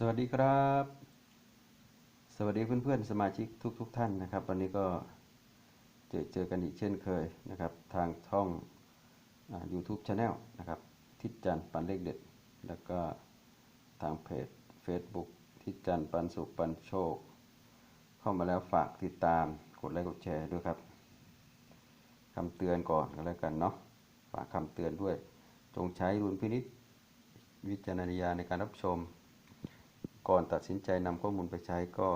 สวัสดีครับ สวัสดีเพื่อนๆ สมาชิกทุกๆทท่านนะครับ วันนี้ก็เจอเจอกันอีกเช่นเคยนะครับ ทางช่องอ่า YouTube Channel นะครับ ทิศจันปันเลขเด็ด แล้วก็ทางเพจ Facebook ทิศจันปันสุขปันโชค เข้ามาแล้วฝากติดตามกดไลค์กดแชร์ด้วยครับคำเตือนก่อนก็แล้วกันเนาะฝากคำเตือนด้วย จงใช้ดุลพินิจวิจารณญาณในการรับชม ก่อนตัดสินใจนำข้อมูลไปใช้ก็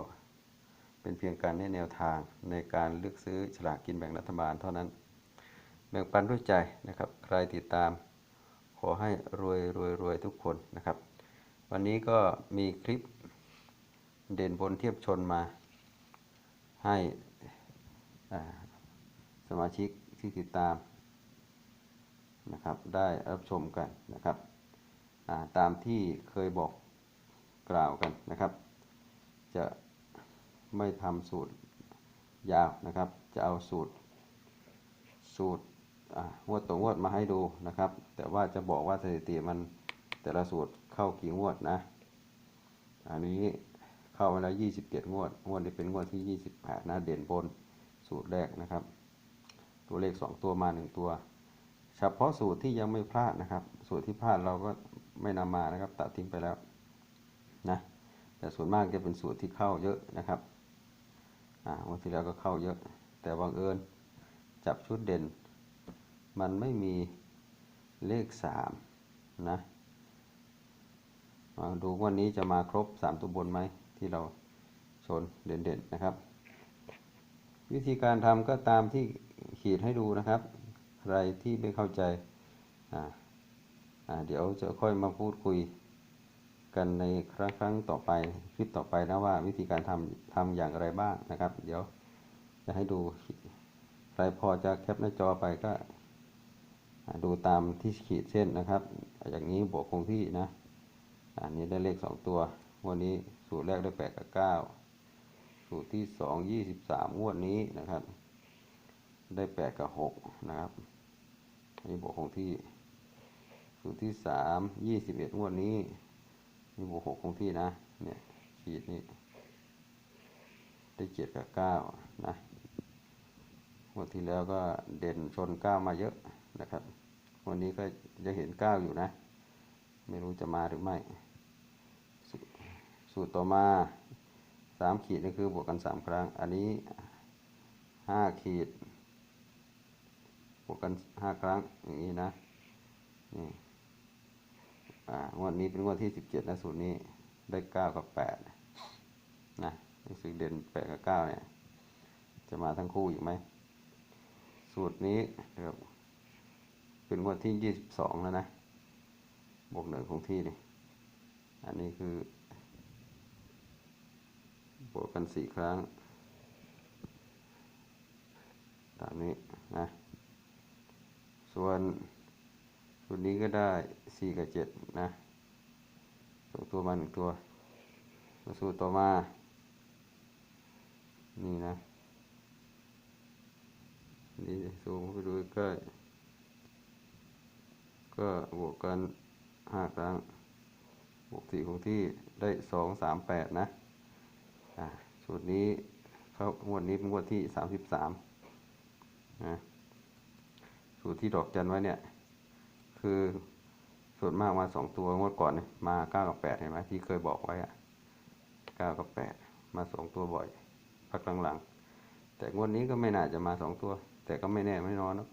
เป็นเพียงการแนะแนวทางในการเลือกซื้อฉลากกินแบ่งรัฐบาลเท่านั้น แบ่งปันด้วยใจนะครับ ใครติดตาม ขอให้รวยรวยรวยทุกคนนะครับ วันนี้ก็มีคลิปเด่นบนเทียบชนมา ให้สมาชิกที่ติดตามนะครับ ได้รับชมกันนะครับ ตามที่เคยบอก กล่าวกันนะครับ จะไม่ทำสูตรยาวนะครับ จะเอาสูตร สูตรงวดต่องวดมาให้ดูนะครับ แต่ว่าจะบอกว่าสถิติมันแต่ละสูตรเข้ากี่งวดนะ อันนี้เข้ามาแล้ว27 งวด งวดนี้เป็นงวดที่ 28 นะ เด่นบนสูตรแรกนะครับ ตัวเลข 2 ตัวมา 1 ตัว เฉพาะสูตรที่ยังไม่พลาดนะครับ สูตรที่พลาดเราก็ไม่นำมานะครับ ตัดทิ้งไปแล้ว นะแต่ส่วนมากจะเป็นสูตรที่เข้าเยอะนะครับวันที่แล้วก็เข้าเยอะ แต่บังเอิญจับชุดเด่น มันไม่มีเลขสามนะมาดูวันนี้จะมาครบสามตัวบนไหมที่เราชนเด่นๆนะครับ วิธีการทำก็ตามที่ขีดให้ดูนะครับ ใครที่ไม่เข้าใจอ่าอ่าเดี๋ยวจะค่อยมาพูดคุย กันในครั้งครั้งต่อไปคลิปต่อไปนะว่าวิธีการทำทำอย่างไรบ้างนะครับ เดี๋ยวจะให้ดูใครพอจะแคปหน้าจอไปก็ ดูตามที่ขีดเส้นนะครับ อย่างนี้บวกคงที่นะ อันนี้ได้เลขสองตัว วันนี้สูตรแรกได้แปดกับเก้าสูตรที่สองยี่สิบสามงวดนี้นะครับ ได้แปดกับหกนะครับอันนี้บวกคงที่ สูตรที่สามยี่สิบเอ็ดงวดนี้ นี่บวกหกคงที่นะ เนี่ยขีดนี่ได้เจ็ดกับเก้านะวันที่แล้วก็เด่นชนเก้ามาเยอะนะครับ วันนี้ก็จะเห็นเก้าอยู่นะ ไม่รู้จะมาหรือไม่ สูตรต่อมาสามขีดนี่คือบวกกันสามครั้ง อันนี้ห้าขีด บวกกันห้าครั้งอย่างนี้นะนี่ อ่างวดนี้เป็นงวดที่สิบเจ็ดนะสูตรนี้ได้เก้ากับแปดนะรู้สึกเด่นแปดกับเก้าเนี่ย จะมาทั้งคู่อยู่ไหม สูตรนี้นะครับเป็นงวดที่ยี่สิบสองแล้วนะบวกหนึ่งคงที่นี่อันนี้คือบวกกันสี่ครั้ง ตามนี้นะ ส่วน ตรนี้ก็ได้สี่กับเจ็ดนะสองตัวมาหนึ่งตัวมาสูตรต่อมา นี่นะ นี่ซูมไปดูใกล้ก็บวกกันห้าครั้งบวกสี่คงที่ได้สองสามแปดนะอ่าสูตรนี้เขางวดนี้เป็นงวดที่สามสิบสามนะสูตรที่ดอกจันไว้เนี่ย คือส่วนมากมาสองตัวงวดก่อนเนี่ยมาเก้ากับแปดเห็นไหมที่เคยบอกไว้อะเก้ากับแปดมาสองตัวบ่อย พักหลังๆแต่งวดนี้ก็ไม่น่าจะมาสองตัว แต่ก็ไม่แน่ไม่นอนนะ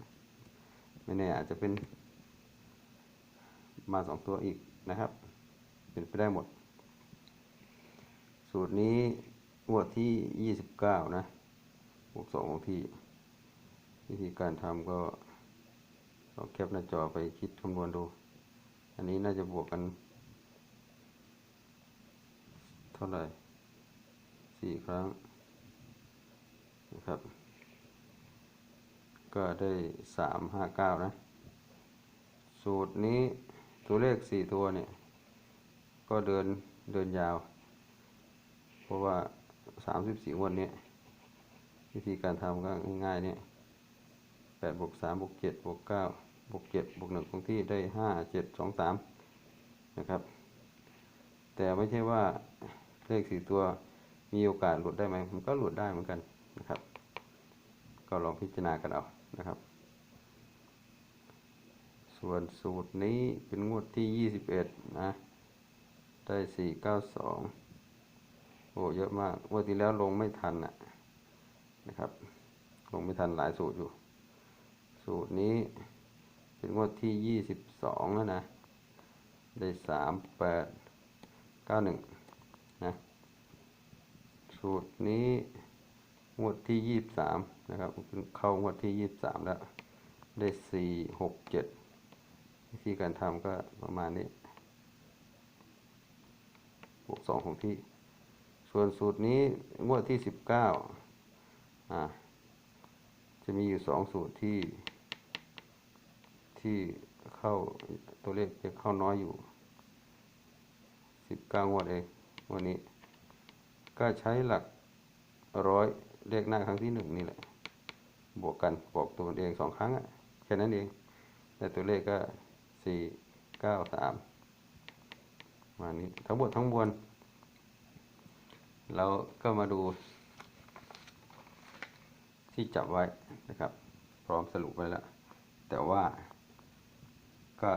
ไม่แน่อาจจะเป็น มาสองตัวอีกนะครับ เป็นไปได้หมด สูตรนี้งวดที่ยี่สิบเก้านะบวกสองของที่ วิธีการทำก็ ลองแคปหน้าจอไปคิดคำนวณดู อันนี้น่าจะบวกกัน เท่าไหร่สี่ครั้งนะครับ ก็ได้สามห้าเก้านะ สูตรนี้ตัวเลขสี่ตัวเนี่ย ก็เดินเดินยาว เพราะว่าสามสิบสี่วันเนี้ยวิธีการทำก็ง่ายๆเนี่ยแปดบวกสามบวกเจ็ดบวกเก้า บวกเจ็ดบวกหนึ่งคงที่ได้ห้าเจ็ดสองสามนะครับ แต่ไม่ใช่ว่าเลขสี่ตัวมีโอกาสหลุดได้ไหมมันก็หลุดได้เหมือนกันนะครับ ก็ลองพิจารณากันเอานะครับ ส่วนสูตรนี้เป็นงวดที่ยี่สิบเอ็ดนะ ได้สี่เก้าสองโอ้เยอะมากงวดที่แล้วลงไม่ทันนะนะครับ ลงไม่ทันหลายสูตรอยู่ สูตรนี้ เป็นงวดที่ยี่สิบสองแล้วนะ ได้สามแปดเก้าหนึ่งนะสูตรนี้งวดที่ยี่สิบสามนะครับเข้างวดที่ยี่สิบสามแล้ว ได้สี่หกเจ็ดวิธีการทำก็ประมาณนี้บวกสองของที่ ส่วนสูตรนี้งวดที่สิบเก้าอ่าจะมีอยู่สองสูตรที่ ที่เข้าตัวเลขจะเข้าน้อยอยู่สิบเก้างวดเองวันนี้ ก็ใช้หลักร้อยเลขหน้าครั้งที่หนึ่งนี่แหละ บวกกันบอกตัวเองสองครั้งอะแค่นั้นเอง แต่ตัวเลขก็สี่เก้าสามมานี้ทั้งหมดทั้งมวลเราก็มาดู ที่จับไว้นะครับ พร้อมสรุปไว้แล้ว แต่ว่า ก็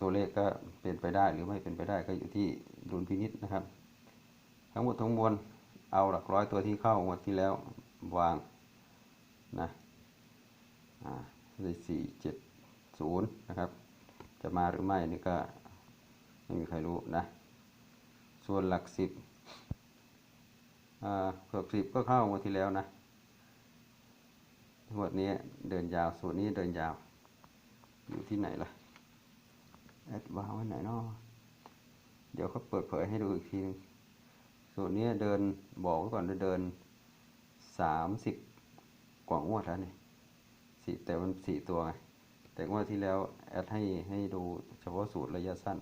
ตัวเลขก็เป็นไปได้หรือไม่เป็นไปได้ก็อยู่ที่ดุลพินิษนะครับ ทั้งหมดทั้งมวลเอาหลักร้อยตัวที่เข้างวดที่แล้ววางนะอ่าได้สี่เจ็ดศูนย์นะครับ จะมาหรือไม่นี่ก็ไม่มีใครรู้นะ ส่วนหลักสิบอ่าเกือบสิบก็เข้างวดที่แล้วนะงวดนี้เดินยาวส่วนนี้เดินยาวอยู่ที่ไหนล่ะ แอดวางไว้ไหนเนาะเดี๋ยวเขาเปิดเผยให้ดูอีกทีนึงส่วนนี้เดินบอกไว้ก่อนว่าเดินสามสิบกว่างวดแล้วนี่สี่แต่มันสี่ตัวไงแต่งวดที่แล้วแอดให้ให้ดูเฉพาะสูตรระยะสั้น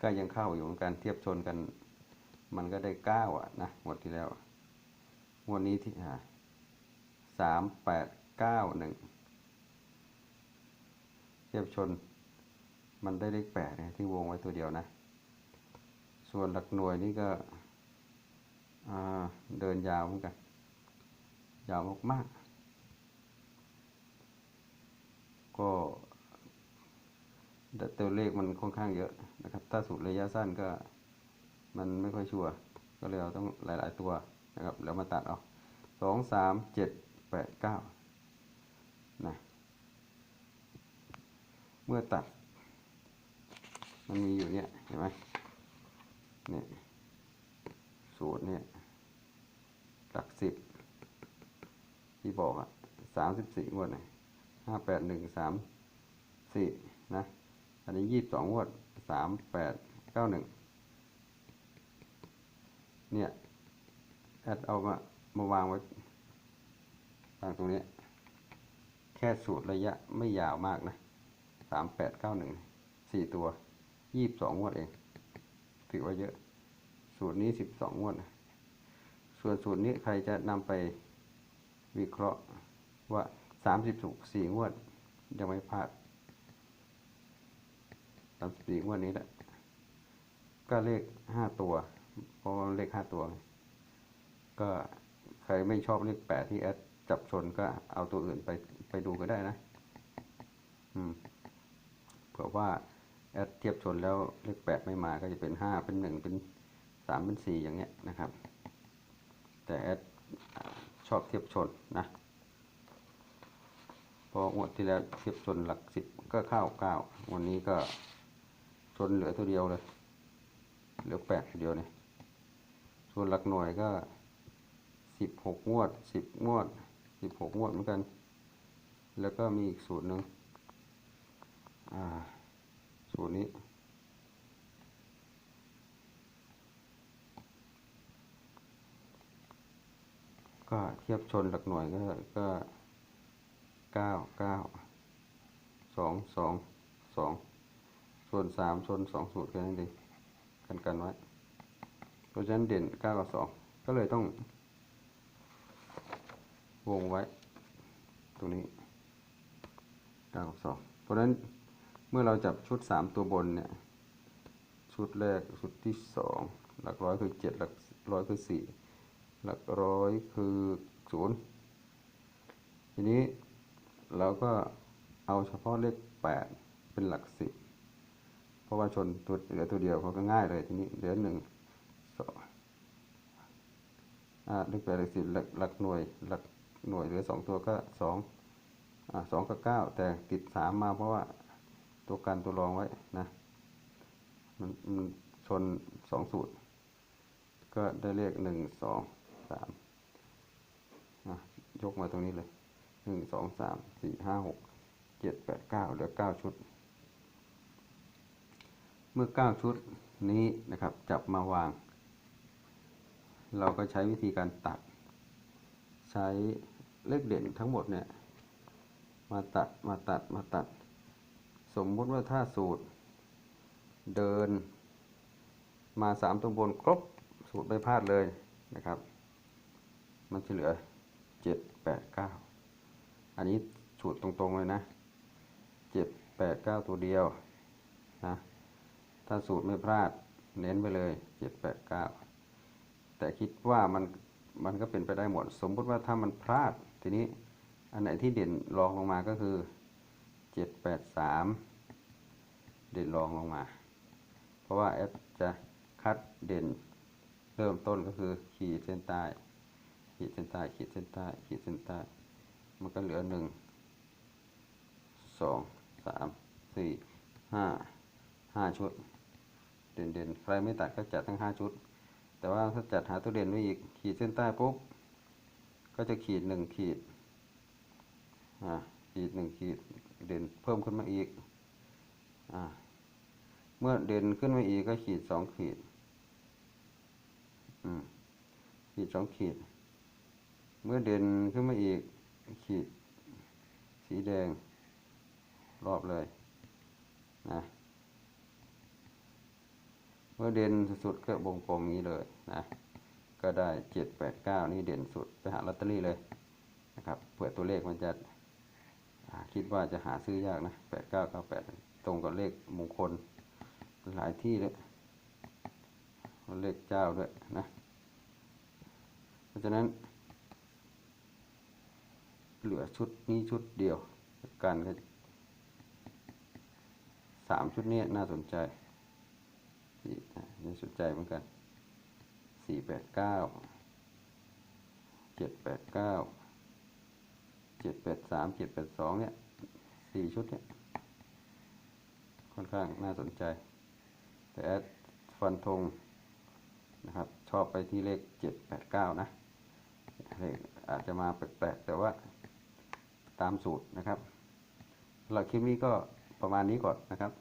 ก็ยังเข้าอยู่เหมือนกันเทียบชนกัน มันก็ได้เก้าอะนะงวดที่แล้วงวดนี้ที่อ่าสามแปดเก้าหนึ่งเทียบชน มันได้เลขแปดนี่ยที่วงไว้ตัวเดียวนะ ส่วนหลักหน่วยนี่ก็เดินยาวเหมือนกัน ยาวมากๆก็ต่ตัวเลขมันค่อนข้างเยอะนะครับ ถ้าสูตรระยะสั้นก็มันไม่ค่อยชัวร์ก็เลยเราต้องหลาย ๆ ตัวนะครับ แล้วมาตัดเอาสองสามเจ็ดแปดเก้านะ เมื่อตัด มันมีอยู่เนี่ยเห็นไหมเนี่ยสูตรเนี่ยหลักสิบที่บอกอะสามสิบสี่งวดเลยห้าแปดหนึ่งสามสี่นะอันนี้ยี่สิบสองงวดสามแปดเก้าหนึ่งเนี่ยแอดเอามามาวางไว้วางตรงนี้ แค่สูตรระยะไม่ยาวมากนะสามแปดเก้าหนึ่งสี่ตัว ยี่สิบสองงวดเอง ถือว่าเยอะ สูตรนี้สิบสองงวด ส่วนสูตรนี้ใครจะนำไปวิเคราะห์ว่าสามสิบสี่งวด ยังไม่พลาดสามสิบสี่งวดนี้แหละ ก็เลขห้าตัวเพราะเลขห้าตัว ก็ใครไม่ชอบเลขแปดที่แอดจับชนก็เอาตัวอื่นไปไปดูก็ได้นะ อืมเผื่อว่า แอดเทียบชนแล้วเลขแปดไม่มาก็จะเป็นห้าเป็นหนึ่งเป็นสามเป็นสี่อย่างเงี้ยนะครับ แต่แอดชอบเทียบชนนะพองวดที่แล้วเทียบชนหลักสิบก็เข้าเก้าวันนี้ก็ชนเหลือตัวเดียวเลยเหลือแปดตัวเดียวเนี่ยส่วนหลักหน่วยก็สิบหกงวดสิบงวดสิบหกงวดเหมือนกัน แล้วก็มีอีกสูตรหนึ่งอ่า สูตรนี้ ก็เทียบชนหลักหน่วยก็ก็เก้าเก้าสองสองสองส่วนสามชนสองสูตรกันนั่นเองกันกันไว้เพราะฉะนั้นเด่นเก้ากับสองก็เลยต้อง วงไว้ ตรงนี้เก้ากับสองเพราะฉะนั้น เมื่อเราจับชุดสามตัวบนเนี่ย ชุดแรกชุดที่สองหลักร้อยคือเจ็ดหลักร้อยคือสี่หลักร้อยคือศูนย์ทีนี้เราก็เอาเฉพาะเลขแปดเป็นหลักสิบเพราะว่าชนตัวเหลือตัวเดียวเขาก็ง่ายเลยทีนี้เหลือหนึ่งสองอ่าเลขแปดเลขสิบหลักหลักหน่วยหลักหน่วยเหลือสองตัวก็สองอ่าสองกับเก้าแต่ติดสามมาเพราะว่า ตัวกันตัวรองไว้นะ มันมันชนสองสูตร ก็ได้เลขหนึ่งสองสามอะยกมาตรงนี้เลยหนึ่งสองสามสี่ห้าหกเจ็ดแปดเก้าเหลือเก้าชุด เมื่อเก้าชุดนี้นะครับ จับมาวาง เราก็ใช้วิธีการตัด ใช้เลขเด่นทั้งหมดเนี่ย มาตัดมาตัดมาตัด สมมุติว่าถ้าสูตร เดิน มาสามตัวบนครบสูตรไม่พลาดเลยนะครับ มันจะเหลือเจ็ดแปดเก้าอันนี้สูตรตรงๆเลยนะเจ็ดแปดเก้าตัวเดียวนะถ้าสูตรไม่พลาดเน้นไปเลยเจ็ดแปดเก้าแต่คิดว่ามันมันก็เป็นไปได้หมด สมมุติว่าถ้ามันพลาดทีนี้อันไหนที่เด่นรองลงมาก็คือ เจ็ดแปดสามเด่นรองลงมา เพราะว่าแอปจะคัดเด่นเริ่มต้นก็คือขีดเส้นใต้ ขีดเส้นใต้ ขีดเส้นใต้ ขีดเส้นใต้ มันก็เหลือหนึ่งสองสามสี่ห้าห้าชุด เด่นเด่นใครไม่ตัดก็จัดทั้งห้าชุด แต่ว่าถ้าจัดหาตัวเด่นไว้อีก ขีดเส้นใต้ปุ๊บ ก็จะขีดหนึ่งขีด อ่า ขีดหนึ่งขีดเด่นเพิ่มขึ้นมาอีกอ่าเมื่อเด่นขึ้นมาอีกก็ขีดสองขีดอืมขีดสองขีด เมื่อเด่นขึ้นมาอีก ขีด สีแดง รอบเลยนะเมื่อเด่นสุดๆก็วงกลมนี้เลยนะก็ได้เจ็ดแปดเก้านี่เด่นสุดไปหาลอตเตอรี่เลยนะครับเผื่อตัวเลขมันจะ คิดว่าจะหาซื้อยากนะแปดเก้าเก้าแปดตรงกับเลขมงคลหลายที่เลยเลขเจ้าด้วยนะ เพราะฉะนั้น เหลือชุดนี้ชุดเดียวกันก็สามชุดนี้น่าสนใจสี่น่าสนใจเหมือนกันสี่แปดเก้าเจ็ดแปดเก้า เจ็ดแปดสามเจ็ดแปดสองเนี่ยสี่ชุดเนี่ยค่อนข้างน่าสนใจ แต่ฟันธงนะครับ ชอบไปที่เลขเจ็ดแปดเก้านะเลขอาจจะมาแปลกๆแต่ว่าตามสูตรนะครับหรับคลิปนี้ก็ประมาณนี้ก่อนนะครับ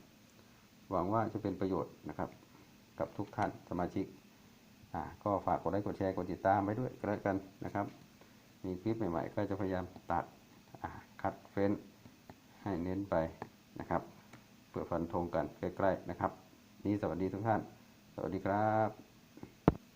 หวังว่าจะเป็นประโยชน์นะครับ กับทุกท่านสมาชิกอ่าก็ฝากกดไลค์กดแชร์กดติดตามไปด้วยก็แล้วกันนะครับ มีคลิปใหม่ๆ ก็จะพยายามตัดคัดเฟ้นให้เน้นไปนะครับเพื่อฟันธงกันใกล้ๆนะครับ นี้สวัสดีทุกท่าน สวัสดีครับ